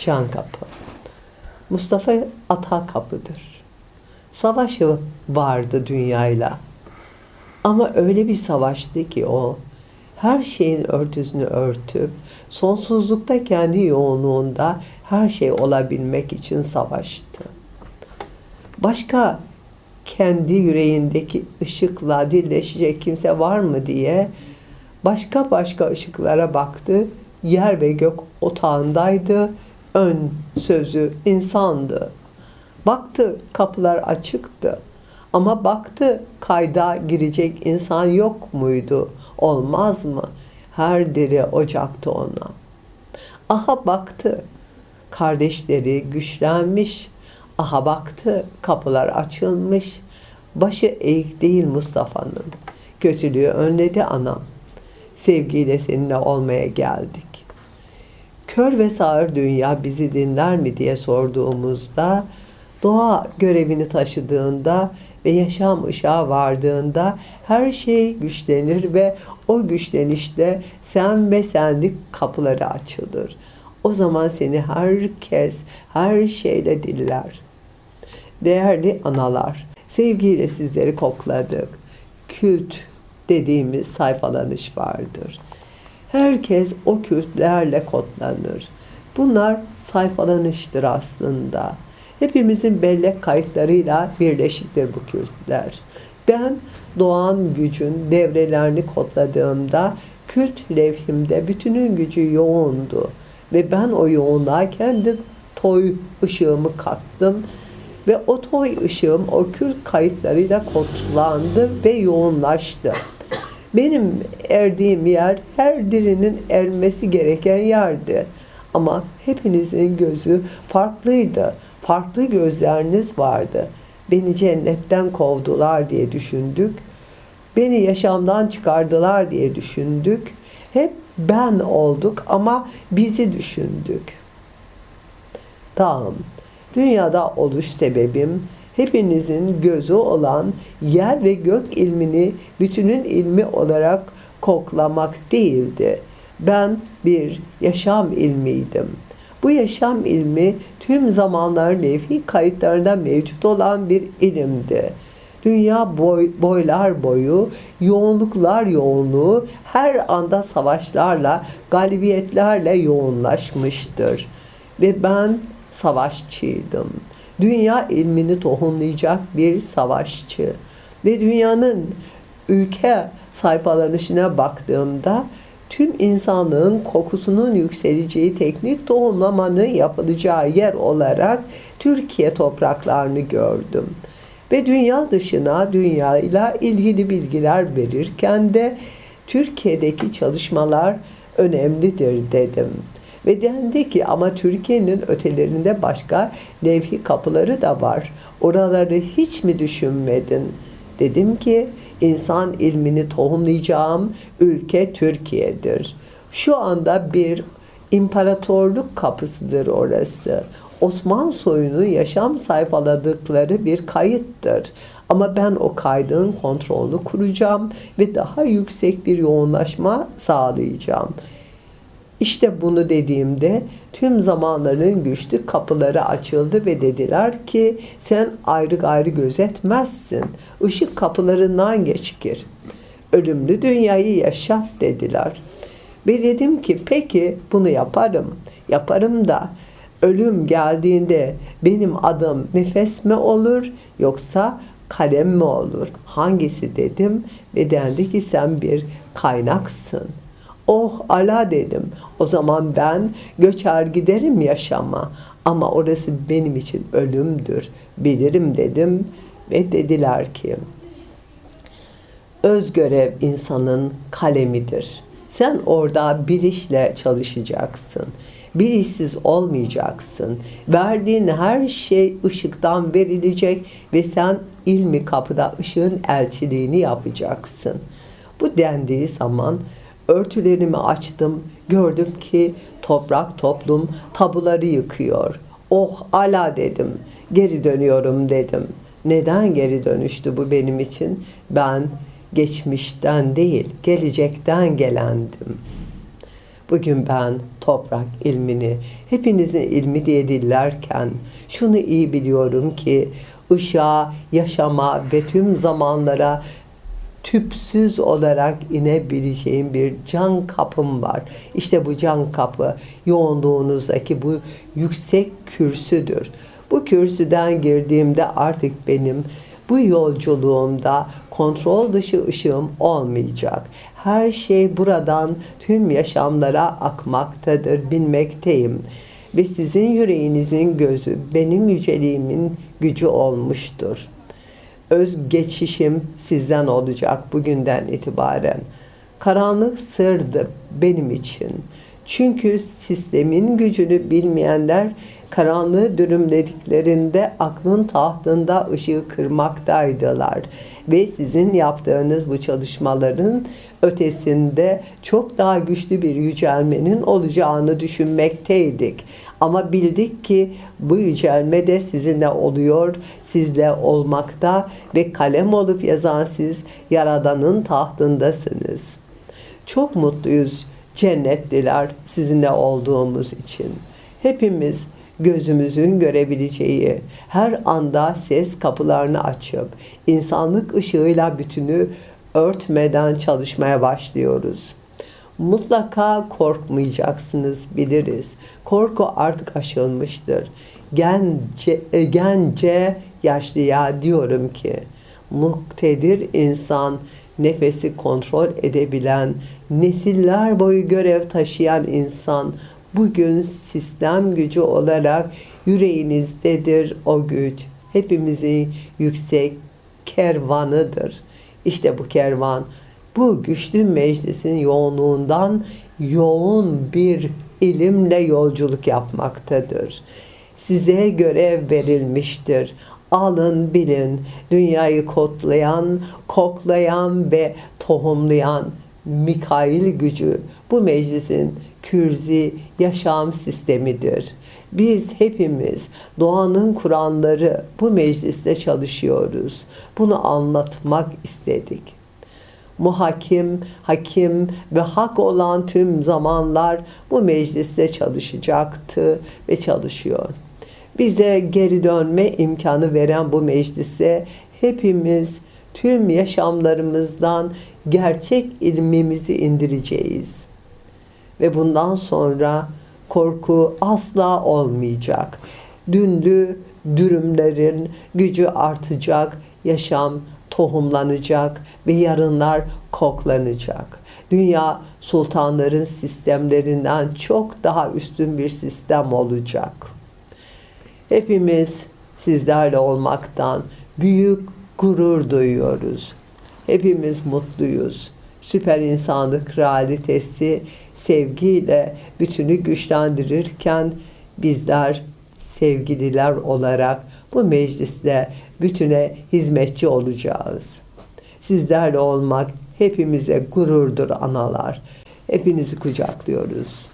Can Kapı. Mustafa Ata Kapı'dır. Savaşı vardı dünyayla. Ama öyle bir savaştı ki o her şeyin örtüsünü örtüp sonsuzlukta kendi yoğunluğunda her şey olabilmek için savaştı. Başka kendi yüreğindeki ışıkla dilleşecek kimse var mı diye başka başka ışıklara baktı. Yer ve gök otağındaydı. Ön sözü insandı. Baktı kapılar açıktı. Ama baktı kayda girecek insan yok muydu? Olmaz mı? Her diri ocaktı ona. Aha baktı. Kardeşleri güçlenmiş. Aha baktı kapılar açılmış. Başı eğik değil Mustafa'nın. Kötülüğü önledi anam. Sevgiyle seninle olmaya geldik. Kör ve sağır dünya bizi dinler mi diye sorduğumuzda doğa görevini taşıdığında ve yaşam ışığa vardığında her şey güçlenir ve o güçlenişte sen ve senlik kapıları açılır. O zaman seni herkes her şeyle diller. Değerli analar, sevgiyle sizleri kokladık. Kült dediğimiz sayfalanış vardır. Herkes o kültlerle kodlanır. Bunlar sayfalanıştır aslında. Hepimizin bellek kayıtlarıyla birleşiktir bu kültler. Ben doğan gücün devrelerini kodladığımda kült levhimde bütünün gücü yoğundu. Ve ben o yoğunluğa kendi toy ışığımı kattım. Ve o toy ışığım o kült kayıtlarıyla kodlandı ve yoğunlaştı. Benim erdiğim yer her dirinin ermesi gereken yerdi. Ama hepinizin gözü farklıydı. Farklı gözleriniz vardı. Beni cennetten kovdular diye düşündük. Beni yaşamdan çıkardılar diye düşündük. Hep ben olduk ama bizi düşündük. Tamam. Dünyada oluş sebebim hepinizin gözü olan yer ve gök ilmini bütünün ilmi olarak koklamak değildi. Ben bir yaşam ilmiydim. Bu yaşam ilmi tüm zamanların levhi kayıtlarında mevcut olan bir ilimdi. Dünya boy, boylar boyu, yoğunluklar yoğunluğu her anda savaşlarla, galibiyetlerle yoğunlaşmıştır. Ve ben savaşçıydım. Dünya ilmini tohumlayacak bir savaşçı. Ve dünyanın ülke sayfalanışına baktığımda tüm insanlığın kokusunun yükseleceği teknik tohumlamanın yapılacağı yer olarak Türkiye topraklarını gördüm. Ve dünya dışına dünyayla ilgili bilgiler verirken de Türkiye'deki çalışmalar önemlidir dedim. Ve dendi ki ama Türkiye'nin ötelerinde başka levhi kapıları da var. Oraları hiç mi düşünmedin? Dedim ki insan ilmini tohumlayacağım ülke Türkiye'dir. Şu anda bir imparatorluk kapısıdır orası. Osman soyunu yaşam sayfaladıkları bir kayıttır. Ama ben o kaydın kontrolünü kuracağım ve daha yüksek bir yoğunlaşma sağlayacağım. İşte bunu dediğimde tüm zamanların güçlü kapıları açıldı ve dediler ki sen ayrı gayrı gözetmezsin. Işık kapılarından geç. Ölümlü dünyayı yaşat dediler. Ve dedim ki peki bunu yaparım. Yaparım da ölüm geldiğinde benim adım nefes mi olur yoksa kalem mi olur? Hangisi dedim ve dendi ki sen bir kaynaksın. Oh ala dedim. O zaman ben göçer giderim yaşama. Ama orası benim için ölümdür. Bilirim dedim ve dediler ki öz görev insanın kalemidir. Sen orada bir işle çalışacaksın. Bir işsiz olmayacaksın. Verdiğin her şey ışıktan verilecek ve sen ilmi kapıda ışığın elçiliğini yapacaksın. Bu dendiği zaman örtülerimi açtım. Gördüm ki toprak toplum tabuları yıkıyor. Oh ala dedim. Geri dönüyorum dedim. Neden geri dönüştü bu benim için? Ben geçmişten değil, gelecekten gelendim. Bugün ben toprak ilmini, hepinizin ilmi diye dillerken şunu iyi biliyorum ki ışığa, yaşama ve tüm zamanlara tüpsüz olarak inebileceğim bir can kapım var. İşte bu can kapı yoğunluğunuzdaki bu yüksek kürsüdür. Bu kürsüden girdiğimde artık benim bu yolculuğumda kontrol dışı ışığım olmayacak. Her şey buradan tüm yaşamlara akmaktadır, bilmekteyim. Ve sizin yüreğinizin gözü benim yüceliğimin gücü olmuştur. Öz geçişim sizden olacak bugünden itibaren. Karanlık sırdı benim için. Çünkü sistemin gücünü bilmeyenler karanlığı dürümlediklerinde aklın tahtında ışığı kırmaktaydılar. Ve sizin yaptığınız bu çalışmaların ötesinde çok daha güçlü bir yücelmenin olacağını düşünmekteydik. Ama bildik ki bu yücelme de sizinle oluyor, sizle olmakta ve kalem olup yazan siz Yaradan'ın tahtındasınız. Çok mutluyuz cennetliler sizinle olduğumuz için. Hepimiz gözümüzün görebileceği her anda ses kapılarını açıp insanlık ışığıyla bütünü örtmeden çalışmaya başlıyoruz. Mutlaka korkmayacaksınız biliriz. Korku artık aşılmıştır. Gence, gence yaşlıya diyorum ki muktedir insan nefesi kontrol edebilen, nesiller boyu görev taşıyan insan bugün sistem gücü olarak yüreğinizdedir o güç. Hepimizin yüksek kervanıdır. İşte bu kervan bu güçlü meclisin yoğunluğundan yoğun bir ilimle yolculuk yapmaktadır. Size görev verilmiştir. Alın bilin dünyayı kodlayan, koklayan ve tohumlayan Mikail gücü bu meclisin kürzi yaşam sistemidir. Biz hepimiz doğanın kuranları bu mecliste çalışıyoruz. Bunu anlatmak istedik. Muhakim, hakim ve hak olan tüm zamanlar bu mecliste çalışacaktı ve çalışıyor. Bize geri dönme imkanı veren bu meclise hepimiz tüm yaşamlarımızdan gerçek ilmimizi indireceğiz. Ve bundan sonra korku asla olmayacak. Dünlü dürümlerin gücü artacak, yaşam tohumlanacak ve yarınlar koklanacak. Dünya sultanların sistemlerinden çok daha üstün bir sistem olacak. Hepimiz sizlerle olmaktan büyük gurur duyuyoruz. Hepimiz mutluyuz. Süper insanlık realitesi sevgiyle bütünü güçlendirirken bizler sevgililer olarak bu mecliste bütüne hizmetçi olacağız. Sizlerle olmak hepimize gururdur analar. Hepinizi kucaklıyoruz.